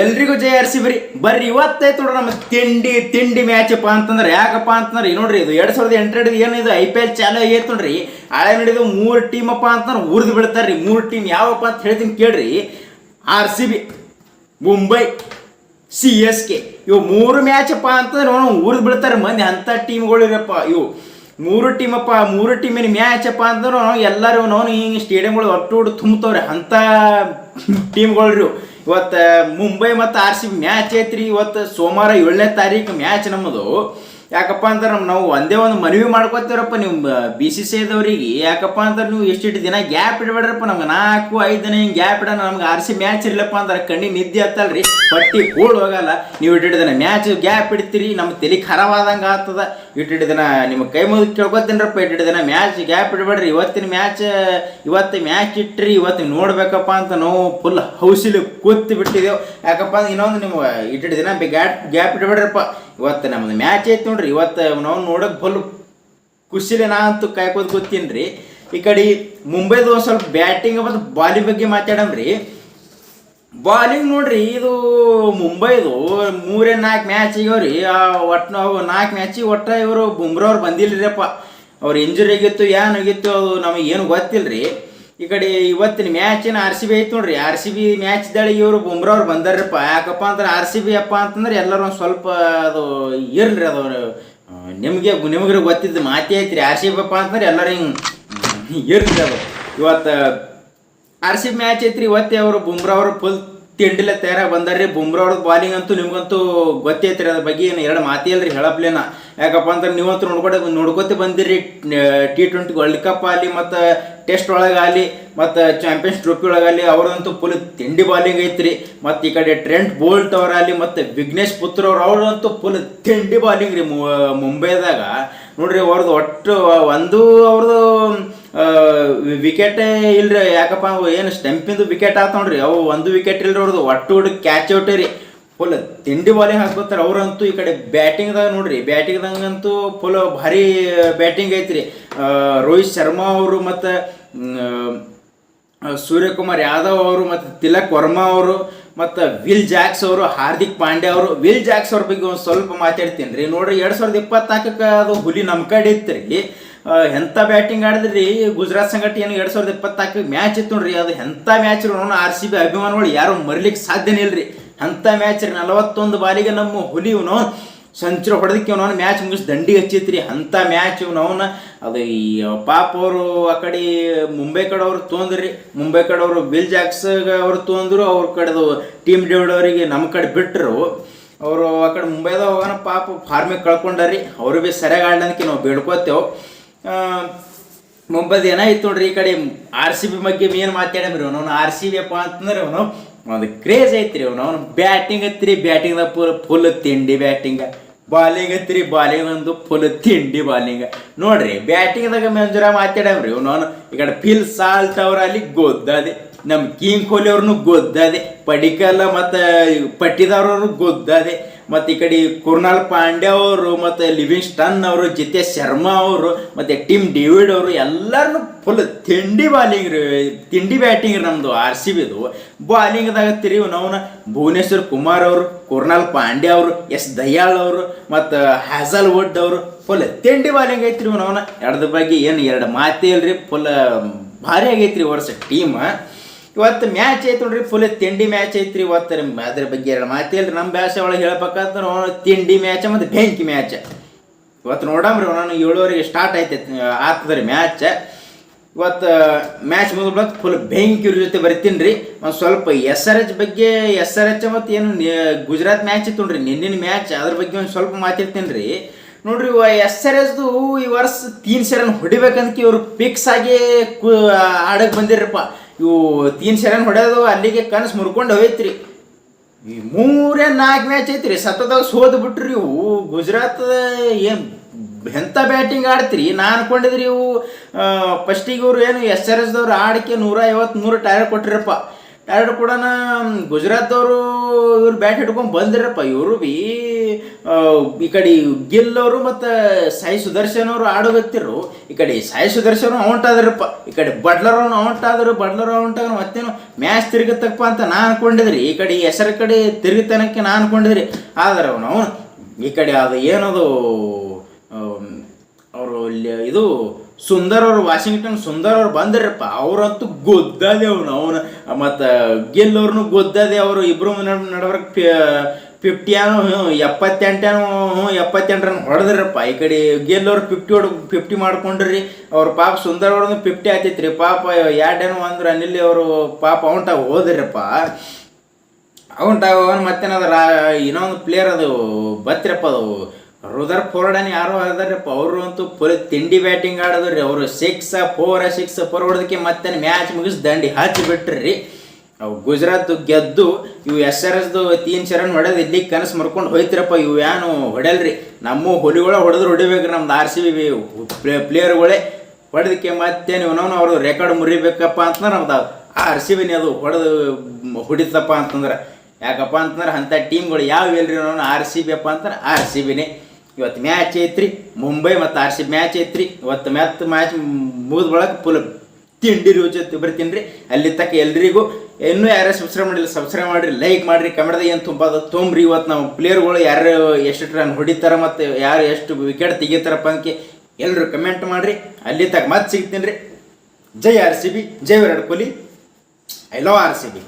ಎಲ್ರಿಗೂ ಜಯ ಆರ್ಸಿ ಬರ್ರಿ. ಬರ್ರಿ, ಇವತ್ತೈತ್ ನೋಡ್ರಿ ನಮ್ಮ ತಿಂಡಿ ತಿಂಡಿ ಮ್ಯಾಚಪ್ಪ ಅಂತಂದ್ರೆ, ಯಾಕಪ್ಪ ಅಂತಂದ್ರೆ ನೋಡ್ರಿ, ಇದು ಎರಡ್ ಸಾವಿರದ ಎಂಟ್ರೆಡ್ ಏನಿದು ಐ ಪಿ ಎಲ್ ಚಾಲು ಆಗೈತೆ ನೋಡ್ರಿ. ಹಳೆ ನಡೆದು ಮೂರು ಟೀಮ್ ಅಪ್ಪ ಅಂತಂದ್ರೆ ಉರ್ದು ಬಿಡ್ತಾರ್ರಿ ಮೂರು ಟೀಮ್ ಯಾವಪ್ಪ ಅಂತ ಹೇಳ್ತೀನಿ ಕೇಳ್ರಿ. R C B Mumbai C S K ಇವು ಮೂರು ಮ್ಯಾಚ್ ಅಪ್ಪ ಅಂತಂದ್ರೆ ಅವನು ಉರ್ದು ಬಿಡ್ತಾರೆ ಮಂದಿ ಅಂಥ ಟೀಮ್ಗಳು ಇರಪ್ಪ ಇವು ಮೂರು ಟೀಮ್ ಅಪ್ಪ, ಮೂರು ಟೀಮಿನ ಅಪ್ಪ ಅಂತಂದ್ರೆ ಎಲ್ಲರೂ ನಾವು ಹಿಂಗೆ ಸ್ಟೇಡಿಯಂಗಳು ಒಟ್ಟು ಒಟ್ಟು ತುಂಬ್ತವ್ರೆ. ಅಂಥ ಟೀಮ್ಗಳು ಇವತ್ತು ಮುಂಬೈ ಮತ್ತು ಆರ್ ಸಿ ಬಿ ಮ್ಯಾಚ್ ಐತ್ರಿ. ಇವತ್ತು ಸೋಮವಾರ ಏಳನೇ ತಾರೀಕು ಮ್ಯಾಚ್ ನಮ್ಮದು ಯಾಕಪ್ಪ ಅಂದ್ರೆ ನಮ್ಮ ನಾವು ಒಂದೇ ಒಂದು ಮನವಿ ಮಾಡ್ಕೋತೀವ್ರಪ್ಪ, ನೀವು ಬಿ ಸಿ ಸಿ ಐದವ್ರಿಗೆ. ಯಾಕಪ್ಪ ಅಂದ್ರೆ ನೀವು ಎಷ್ಟಿಟ್ಟು ದಿನ ಗ್ಯಾಪ್ ಇಡಬೇಡ್ರಪ್ಪ, ನಮ್ಗೆ ನಾಲ್ಕು, ಐದು ದಿನ ಹಿಂಗೆ ಗ್ಯಾಪ್ ಇಡೋಣ, ನಮ್ಗೆ ಆರ್ ಸಿ ಮ್ಯಾಚ್ ಇರ್ಲಪ್ಪ ಅಂದ್ರೆ ಕಣ್ಣಿಗೆ ನಿದ್ದೆ ಹತ್ತಲ್ರಿ, ಪಟ್ಟಿ ಕೂಳ್ ಹೋಗಲ್ಲ, ನೀವು ಇಟ್ಟಿಟ್ಟು ದಿನ ಮ್ಯಾಚ್ ಗ್ಯಾಪ್ ಇಡ್ತೀರಿ ನಮ್ಮ ತಲೆ ಖರಾಬ್ ಆದಂಗೆ ಆಗ್ತದ. ಇಟ್ಟಿಟ್ಟು ದಿನ ನಿಮ್ಮ ಕೈ ಮುಗಿದು ಕೇಳ್ಕೊತೀನಿರಪ್ಪ ಇಟ್ಟಿಟ್ಟು ದಿನ ಮ್ಯಾಚ್ ಗ್ಯಾಪ್ ಇಡಬೇಡ್ರಿ, ಇವತ್ತಿನ ಮ್ಯಾಚ್, ಇವತ್ತು ಮ್ಯಾಚ್ ಇಟ್ರಿ, ಇವತ್ತು ನೋಡ್ಬೇಕಪ್ಪ ಅಂತ ನಾವು ಫುಲ್ ಹೌಸಿಲಿ ಕೂತ್ ಬಿಟ್ಟಿದ್ದೇವೆ ಯಾಕಪ್ಪ ಇನ್ನೊಂದು ನಿಮ್ಗೆ ಇಟ್ಟಿಟ್ಟು ದಿನ ಗ್ಯಾಪ್ ಗ್ಯಾಪ್ ಇಡಬೇಡ್ರಪ್ಪ. ಇವತ್ತು ನಮ್ದು ಮ್ಯಾಚ್ ಐತೆ ನೋಡ್ರಿ. ಇವತ್ತು ನಾವು ನೋಡೋಕೆ ಬಲು ಖುಷಿಲಿ ನಾ ಅಂತೂ ಕಾಯ್ಕೋದು ಗೊತ್ತೀನಿ ರೀ ಈ ಕಡೆ ಮುಂಬೈದು ಒಂದು ಸ್ವಲ್ಪ ಬ್ಯಾಟಿಂಗ್ ಮತ್ತು ಬಾಲಿಂಗ್ ಬಗ್ಗೆ ಮಾತಾಡಮ್ರಿ ಬಾಲಿಂಗ್ ನೋಡ್ರಿ, ಇದು ಮುಂಬೈದು ಮೂರೇ ನಾಲ್ಕು ಮ್ಯಾಚ್ ಆಗ್ಯಾವ್ರಿ ಒಟ್ಟು ನಾವು ನಾಲ್ಕು ಮ್ಯಾಚಿಗೆ ಒಟ್ಟು ಇವರು ಬುಮ್ರಾ ಅವ್ರು ಬಂದಿಲ್ಲರಿಪ್ಪ ಅವ್ರು ಇಂಜುರಿ ಆಗಿತ್ತು ಏನಾಗಿತ್ತು ಅದು ನಮಗೆ ಏನು ಗೊತ್ತಿಲ್ರಿ. ಈ ಕಡೆ ಇವತ್ತಿನ ಮ್ಯಾಚಿನ ಆರ್ ಸಿ ಬಿ ಐತಿ ನೋಡ್ರಿ. ಆರ್ ಸಿ ಬಿ ಮ್ಯಾಚ್ ದಾಳಿ ಇವರು ಬುಮ್ರಾ ಅವ್ರು ಬಂದಾರಪ್ಪ. ಯಾಕಪ್ಪ ಅಂದ್ರೆ ಆರ್ ಸಿ ಬಿ ಅಪ್ಪ ಅಂತಂದ್ರೆ ಎಲ್ಲರೂ ಒಂದು ಸ್ವಲ್ಪ ಅದು ಇರ್ಲಿ ಅದು. ನಿಮಗೆ ನಿಮಗೆ ಗೊತ್ತಿದ್ದ ಮಾತೇ ಐತ್ರಿ. ಆರ್ ಸಿ ಬಿ ಅಪ್ಪ ಅಂತಂದ್ರೆ ಎಲ್ಲರೂ ಹಿಂಗೆ ಇರ್ಲಿ ಅದು. ಇವತ್ತು ಆರ್ ಸಿ ಬಿ ಮ್ಯಾಚ್ ಐತ್ರಿ. ಇವತ್ತೇ ಅವರು ಬುಮ್ರಾ ಅವರು ಫುಲ್ ತಿಂಡಿಲೆ ತಯಾರಾಗಿ ಬಂದಾರ್ರಿ. ಬುಮ್ರಾ ಅವ್ರದ್ದು ಬಾಲಿಂಗ್ ಅಂತೂ ನಿಮ್ಗಂತೂ ಗೊತ್ತೈತ್ರಿ. ಅದ್ರ ಬಗ್ಗೆ ಏನು ಎರಡು ಮಾತೇ ಇಲ್ರಿ ಹೇಳಪ್ಲೇನ. ಯಾಕಪ್ಪ ಅಂದ್ರೆ ನೀವಂತೂ ನೋಡ್ಕೊಡೆ ನೋಡ್ಕೊತ ಬಂದಿರಿ ಟಿ ಟ್ವೆಂಟಿ ವರ್ಲ್ಡ್ ಕಪ್ ಆಗಲಿ ಮತ್ತು ಟೆಸ್ಟ್ ಒಳಗಾಗಲಿ, ಮತ್ತು ಚಾಂಪಿಯನ್ಸ್ ಟ್ರೋಫಿ ಒಳಗಾಗಲಿ ಅವ್ರದಂತೂ ಫುಲ್ ತಿಂಡಿ ಬಾಲಿಂಗ್ ಐತ್ರಿ. ಮತ್ತು ಈ ಕಡೆ ಟ್ರೆಂಟ್ ಬೋಲ್ಟ್ ಅವರಾಗಲಿ, ಮತ್ತು ವಿಘ್ನೇಶ್ ಪುತ್ರ ಅವ್ರು, ಅವರಂತೂ ಫುಲ್ ತಿಂಡಿ ಬಾಲಿಂಗ್ ರೀ ಮುಂಬೈದಾಗ. ನೋಡ್ರಿ ಅವ್ರದ್ದು ಒಟ್ಟು ಒಂದು ಅವ್ರದ್ದು ವಿಕೆಟ್ ಇಲ್ರಿ. ಯಾಕಪ್ಪ ಅವು ಏನು ಸ್ಟೆಂಪಿಂದು ವಿಕೆಟ್ ಆತ ನೋಡ್ರಿ. ಅವು ಒಂದು ವಿಕೆಟ್ ಇಲ್ರಿ ಅವ್ರದ್ದು ಒಟ್ಟು ಹುಡುಗ ಕ್ಯಾಚ್ ಔಟ್ ರೀ. ಫುಲ್ ತಿಂಡಿ ಬಾಲಿಂಗ್ ಹಾಕೋತಾರೆ ಅವರಂತೂ ಈ ಕಡೆ ಬ್ಯಾಟಿಂಗ್ದಾಗ ನೋಡ್ರಿ. ಬ್ಯಾಟಿಂಗ್ದಾಗಂತೂ ಫುಲ್ ಭಾರಿ ಬ್ಯಾಟಿಂಗ್ ಐತ್ರಿ. ರೋಹಿತ್ ಶರ್ಮಾ ಅವರು ಮತ್ತು ಸೂರ್ಯಕುಮಾರ್ ಯಾದವ್ ಅವರು ಮತ್ತು ತಿಲಕ್ ವರ್ಮಾ ಅವರು ಮತ್ತು ವಿಲ್ ಜಾಕ್ಸ್ ಅವರು, ಹಾರ್ದಿಕ್ ಪಾಂಡ್ಯ ಅವರು, ವಿಲ್ ಜಾಕ್ಸ್ ಅವ್ರ ಬಗ್ಗೆ ಒಂದು ಸ್ವಲ್ಪ ಮಾತಾಡ್ತೀನಿ ರೀ. ನೋಡ್ರಿ, ಎರಡು ಸಾವಿರದ ಇಪ್ಪತ್ನಾಲ್ಕಕ್ಕೆ ಅದು ಹುಲಿ ನಮ್ಮ ಕಡೆ ಇತ್ತು ರೀ. ಎಂಥ ಬ್ಯಾಟಿಂಗ್ ಆಡಿದ್ರಿ? ಗುಜರಾತ್ ಸಂಗಟ ಏನು ಎರಡು ಸಾವಿರದ ಇಪ್ಪತ್ನಾಲ್ಕು ಮ್ಯಾಚ್ ಇತ್ತು ನೋಡ್ರಿ. ಅದು ಎಂಥ ಮ್ಯಾಚ್ ನೋಡೋಣ ಆರ್ ಸಿ ಬಿ ಅಭಿಮಾನಿಗಳು ಯಾರು ಮರಿಲಿಕ್ಕೆ ಸಾಧ್ಯನೇ ಇಲ್ರಿ. ಅಂಥ ಮ್ಯಾಚ್ ರೀ? ನಲವತ್ತೊಂದು ಬಾಲಿಗೆ ನಮ್ಮ ಹುಲಿ ಇವನು ಸಂಚುರ ಹೊಡೆದಕ್ಕೆ ಅವನವನು ಮ್ಯಾಚ್ ಮುಗಿಸಿ ದಂಡಿಗೆ ಹಚ್ಚಿತ್ರಿ. ಅಂಥ ಮ್ಯಾಚ್ ಇವನವನ ಅದು ಈ ಪಾಪ ಅವರು ಆ ಕಡೆ ಮುಂಬೈ ಕಡೆ ಅವ್ರು ತೊಂದ್ರಿ. ಮುಂಬೈ ಕಡೆಯವರು ಬಿಲ್ ಜಾಕ್ಸ್ ಅವರು ತೊಂದರು. ಅವ್ರ ಕಡೆದು ಟೀಮ್ ಡೇವಿಡ್ ಅವರಿಗೆ ನಮ್ಮ ಕಡೆ ಬಿಟ್ಟರು ಅವರು ಆ ಕಡೆ ಮುಂಬೈದಾಗ ಹೋಗೋಣ ಪಾಪ ಫಾರ್ಮಿಗೆ ಕಳ್ಕೊಂಡಾರಿ. ಅವರು ಭೀ ಸರಿಯಾಗಿ ಆಡ್ಲಂದಕ್ಕೆ ನಾವು ಬೇಡ್ಕೋತೇವೆ. ಮುಂಬೈದು ಏನಾಯ್ತು ನೋಡ್ರಿ ಈ ಕಡೆ ಆರ್ ಸಿ ಬಿ ಬಗ್ಗೆ ಏನು ಮಾತಾಡಮ್ರಿ ಅವನು ಆರ್ ಸಿ ಬಿ ಅಪ್ಪ ಅಂತಂದ್ರೆ ಅವನು ಒಂದು ಕ್ರೇಜ್ ಐತ್ರಿ ಅವನು. ಬ್ಯಾಟಿಂಗ್ ಹತ್ತಿರಿ ಬ್ಯಾಟಿಂಗ್ದಾಗ ಫುಲ್ ಫುಲ್ ತಿಂಡಿ ಬ್ಯಾಟಿಂಗ ಬಾಲಿಂಗ್ ಹತ್ತಿರಿ ಬಾಲಿಂಗ್ ಒಂದು ಫುಲ್ ತಿಂಡಿ ಬಾಲಿಂಗ ನೋಡ್ರಿ ಬ್ಯಾಟಿಂಗ್ದಾಗ ಮಂಜುರ ಮಾತಾಡವ್ರಿ ಅವನು. ಅವನು ಈ ಕಡೆ ಫಿಲ್ ಸಾಲ್ಟ್ ಅವ್ರ ಅಲ್ಲಿ ಗೊದ್ದದೆ. ನಮ್ಮ ಕಿಂಗ್ ಕೊಹ್ಲಿ ಅವ್ರನ್ನು ಗೊದ್ದದೆ. ಪಡಿಕಲ್ಲ ಮತ್ತು ಪಟ್ಟಿದವ್ರವ್ರು ಗೊದ್ದದೆ. ಮತ್ತು ಈ ಕಡೆ ಕುರ್ನಾಲ್ ಪಾಂಡ್ಯ ಅವರು, ಮತ್ತು ಲಿವಿಂಗ್ಸ್ಟನ್ ಅವರು, ಜಿತೇಶ್ ಶರ್ಮಾ ಅವರು, ಮತ್ತು ಟಿಮ್ ಡೇವಿಡ್ ಅವರು ಎಲ್ಲರನ್ನು ಫುಲ್ ತಿಂಡಿ ಬಾಲಿಂಗ್ ರೀ, ತಿಂಡಿ ಬ್ಯಾಟಿಂಗ್ ನಮ್ಮದು ಆರ್ ಸಿ ಬಿದು. ಬಾಲಿಂಗ್ದಾಗ ತಿರಿ ನಾವು ಭುವನೇಶ್ವರ್ ಕುಮಾರ್ ಅವರು ಕುರ್ನಾಲ್ ಪಾಂಡ್ಯ ಅವರು, ಎಸ್ ದಯಾಳ್ ಅವರು, ಮತ್ತು ಹ್ಯಾಸಲ್ ವುಡ್ ಅವರು ಫುಲ್ ತಿಂಡಿ ಬಾಲಿಂಗ್ ಐತ್ರಿ ನಾವು ಎರಡ್ರ ಬಗ್ಗೆ ಏನು ಎರಡು ಮಾತೇ ಇಲ್ರಿ ಫುಲ್ ಭಾರಿ ಆಗೈತ್ರಿ ವರ್ಷ ಟೀಮ್ ಇವತ್ತು ಮ್ಯಾಚ್ ಐತೆ ನೋಡ್ರಿ ಫುಲ್ ತಿಂಡಿ ಮ್ಯಾಚ್ ಐತ್ರಿ ಇವತ್ತು ಅದ್ರ ಬಗ್ಗೆ ಎರಡು ಮಾತಿಲ್ರಿ ನಮ್ಮ ಭಾಷೆ ಒಳಗೆ ಹೇಳ್ಬೇಕಂತ ತಿಂಡಿ ಮ್ಯಾಚ್ ಮತ್ತು ಬೆಂಕಿ ಮ್ಯಾಚ್. ಇವತ್ತು ನೋಡಮ್ರಿ ನಾನು ಏಳುವರೆಗೆ ಸ್ಟಾರ್ಟ್ ಐತೆ ಆಗ್ತದ್ರಿ ಮ್ಯಾಚ್. ಇವತ್ತು ಮ್ಯಾಚ್ ಮುಗಿದ್ಬಿಟ್ಟು ಫುಲ್ ಬೆಂಕಿ ಜೊತೆ ಬರ್ತೀನಿ ರೀ. ಒಂದು ಸ್ವಲ್ಪ ಎಸ್ ಆರ್ ಎಚ್ ಬಗ್ಗೆ ಎಸ್ ಆರ್ ಎಚ್ ಮತ್ತು ಏನು ಗುಜರಾತ್ ಮ್ಯಾಚ್ ಇತ್ತು ನೋಡ್ರಿ, ನಿನ್ನಿನ ಮ್ಯಾಚ್, ಅದ್ರ ಬಗ್ಗೆ ಒಂದು ಸ್ವಲ್ಪ ಮಾತಿರ್ತೀನಿ ರೀ. ನೋಡ್ರಿ ಎಸ್ ಆರ್ ಎಸ್ದು ಈ ವರ್ಷ ತೀನ್ ಸೆರನ್ ಹೊಡಿಬೇಕಂತ ಇವರು ಫಿಕ್ಸ್ ಆಗಿ ಕು ಆಡಕ್ಕೆ ಬಂದಿರಪ್ಪ ಇವು ತೀನ್ ಸೆರನ್ ಹೊಡೆದು ಅಲ್ಲಿಗೆ ಕನಸು ಮುರ್ಕೊಂಡು ಹೋಯ್ತ್ರಿ. ಈ ಮೂರೇ ನಾಲ್ಕು ಮ್ಯಾಚ್ ಐತ್ರಿ. ಸತತವಾಗಿ ಸೋದು ಬಿಟ್ರಿ ಇವು. ಗುಜರಾತ್ ಏನು ಎಂಥ ಬ್ಯಾಟಿಂಗ್ ಆಡ್ತ್ರಿ? ನಾ ಅನ್ಕೊಂಡಿದ್ರಿ ಇವು ಫಸ್ಟಿಗೆ ಇವರು ಏನು ಎಸ್ ಆರ್ ಎಸ್ದವ್ರು ಆಡಕ್ಕೆ ನೂರ ಐವತ್ತು ಮೂರು ಟೈರ್ ಕೊಟ್ಟಿರಪ್ಪ ಟೈರ್ ಕೂಡ ಗುಜರಾತ್ದವರು ಇವ್ರು ಬ್ಯಾಟ್ ಹಿಡ್ಕೊಂಡು ಬಂದಿರಪ್ಪ. ಇವರು ಬಿ ಈ ಕಡೆ ಗಿಲ್ಲವರು ಮತ್ತು ಸಾಯಿ ಸುದರ್ಶನ್ ಅವರು ಆಡೋಗತ್ತಿರು ಈ ಕಡೆ ಸಾಯಿ ಸುದರ್ಶನ್ ಅವಂಟಾದ್ರಪ್ಪ ಈ ಕಡೆ ಬಡ್ಲರ್ ಅವನು ಅವಂಟಾದ್ರು ಬಡ್ಲರ್ ಆದ್ರು, ಮತ್ತೇನು ಮ್ಯಾಚ್ ತಿರುಗತ್ತಪ್ಪ ಅಂತ ನಾ ಅನ್ಕೊಂಡಿದ್ರಿ. ಈ ಕಡೆ ಹೆಸರು ಕಡೆ ತಿರುಗಿತನಕ್ಕೆ ನಾ ಅನ್ಕೊಂಡಿದ್ರಿ. ಆದ್ರೆ ಅವನು ಅವನು, ಈ ಕಡೆ ಅದು ಏನದು ಅವರು ಇದು ಸುಂದರ್ ಅವರು, ವಾಷಿಂಗ್ಟನ್ ಸುಂದರ್ ಅವ್ರು ಬಂದ್ರಪ್ಪ, ಅವ್ರಂತೂ ಗೊದ್ದಾದೆ ಅವನು ಅವನು, ಮತ್ತು ಗೆಲ್ಲೋರ್ನು ಗೊದ್ದಾದೆ ಅವರು ಇಬ್ಬರು ನಡವರ್ಕ್ ಫಿಫ್ಟಿ ಏನೋ ಎಪ್ಪತ್ತೆಂಟೇನೋ ಹ್ಞೂ ಎಪ್ಪತ್ತೆಂಟು ರನ್ ಹೊಡೆದ್ರಪ್ಪ. ಈ ಕಡೆ ಗೆಲ್ಲೋರು ಫಿಫ್ಟಿ ಹೊಡ್ ಫಿಫ್ಟಿ ಮಾಡ್ಕೊಂಡ್ರಿ. ಅವ್ರ ಪಾಪ ಸುಂದರ ಅವ್ರದ್ದು ಫಿಫ್ಟಿ ರೀ ಪಾಪ ಎರಡೇನೋ ಅಂದ್ರೆ ಅನಿಲ್ ಅವರು ಪಾಪ ಔಟಾಗಿ ಹೋದ್ರಪ್ಪ. ಔಟಾಗೋನ್ ಮತ್ತೇನದ ರಾ, ಇನ್ನೊಂದು ಪ್ಲೇಯರ್ ಅದು ಬತ್ತಿರಪ್ಪ ಅದು. ರುದರ್ ಫೋರ್ಡನ್ ಯಾರೋ ಅದಾರಪ್ಪ ಅವರು ಅಂತೂ ಫುಲ್ ತಿಂಡಿ ಬ್ಯಾಟಿಂಗ್ ಆಡೋದ್ರಿ. ಅವರು ಸಿಕ್ಸ್ ಫೋರ್ ಸಿಕ್ಸ್ ಫೋರ್ ಹೊಡೆದಕ್ಕೆ ಮತ್ತೆ ಮ್ಯಾಚ್ ಮುಗಿಸಿ ದಂಡಿ ಹಚ್ಚಿ ಬಿಟ್ರಿ ಅವು ಗುಜರಾತ್ ಗೆದ್ದು ಇವು ಎಸ್ ಆರ್ ಎಸ್ದು ತೀನ್ ಶರಣ್ ಹೊಡೆದು ಇಲ್ಲಿ ಕನಸು ಮರ್ಕೊಂಡು ಹೋಯ್ತಿರಪ್ಪ, ಇವು ಏನು ಹೊಡೆಯಲ್ರಿ ನಮ್ಮ ಹುಲಿಗಳ ಹೊಡೆದ್ರು ಹೊಡಿಬೇಕು ನಮ್ದು ಆರ್ ಸಿ ಬಿ ಪ್ಲೇಯರ್ಗಳೇ. ಹೊಡೆದಕ್ಕೆ ಮತ್ತೆ ನೀವು ಅವರು ರೆಕಾರ್ಡ್ ಮುರಿಬೇಕಪ್ಪ ಅಂತಂದ್ರೆ ನಮ್ದು ಆರ್ ಸಿ ಬಿನೇ ಅದು ಹೊಡೆದು ಹೊಡಿತಪ್ಪ ಅಂತಂದ್ರೆ. ಯಾಕಪ್ಪ ಅಂತಂದ್ರೆ ಅಂಥ ಟೀಮ್ಗಳು ಯಾವ ಇಲ್ರಿ ನಾವು ಆರ್ ಸಿ ಬಿ ಅಪ್ಪ ಅಂತಂದ್ರೆ ಆರ್ ಸಿ ಬಿನೇ ಇವತ್ತು ಮ್ಯಾಚ್ ಐತ್ರಿ, ಮುಂಬೈ ಮತ್ತು ಆರ್ ಸಿ ಮ್ಯಾಚ್ ಐತ್ರಿ. ಇವತ್ತು ಮ್ಯಾತ್ ಮ್ಯಾಚ್ ಮುಗಿದ ಬಳಕ ಫುಲ್ ತಿಂಡಿ ರುಚಿ ಬರ್ತೀನಿ ರೀ. ಅಲ್ಲಿ ತಕ್ಕ ಎಲ್ರಿಗೂ ಇನ್ನೂ ಯಾರು ಸಬ್ಸ್ಕ್ರೈಬ್ ಮಾಡಿಲ್ಲ ಸಬ್ಸ್ಕ್ರೈಬ್ ಮಾಡಿರಿ ಲೈಕ್ ಮಾಡಿರಿ, ಕನ್ನಡದ ಏನು ತುಂಬ ಅದ, ತೊಂಬ್ರಿ ಇವತ್ತು ನಾವು ಪ್ಲೇಯರ್ಗಳು ಯಾರು ಎಷ್ಟು ರನ್ ಹೊಡಿತಾರ ಮತ್ತು ಯಾರು ಎಷ್ಟು ವಿಕೆಟ್ ತೆಗಿತಾರಪ್ಪ ಅಂಕೆ ಎಲ್ಲರೂ ಕಮೆಂಟ್ ಮಾಡಿರಿ. ಅಲ್ಲಿ ತಕ್ಕ ಮತ್ತೆ ಸಿಗ್ತೀನಿ ರೀ. ಜೈ R C B Jai Virat Kohli. I love R C B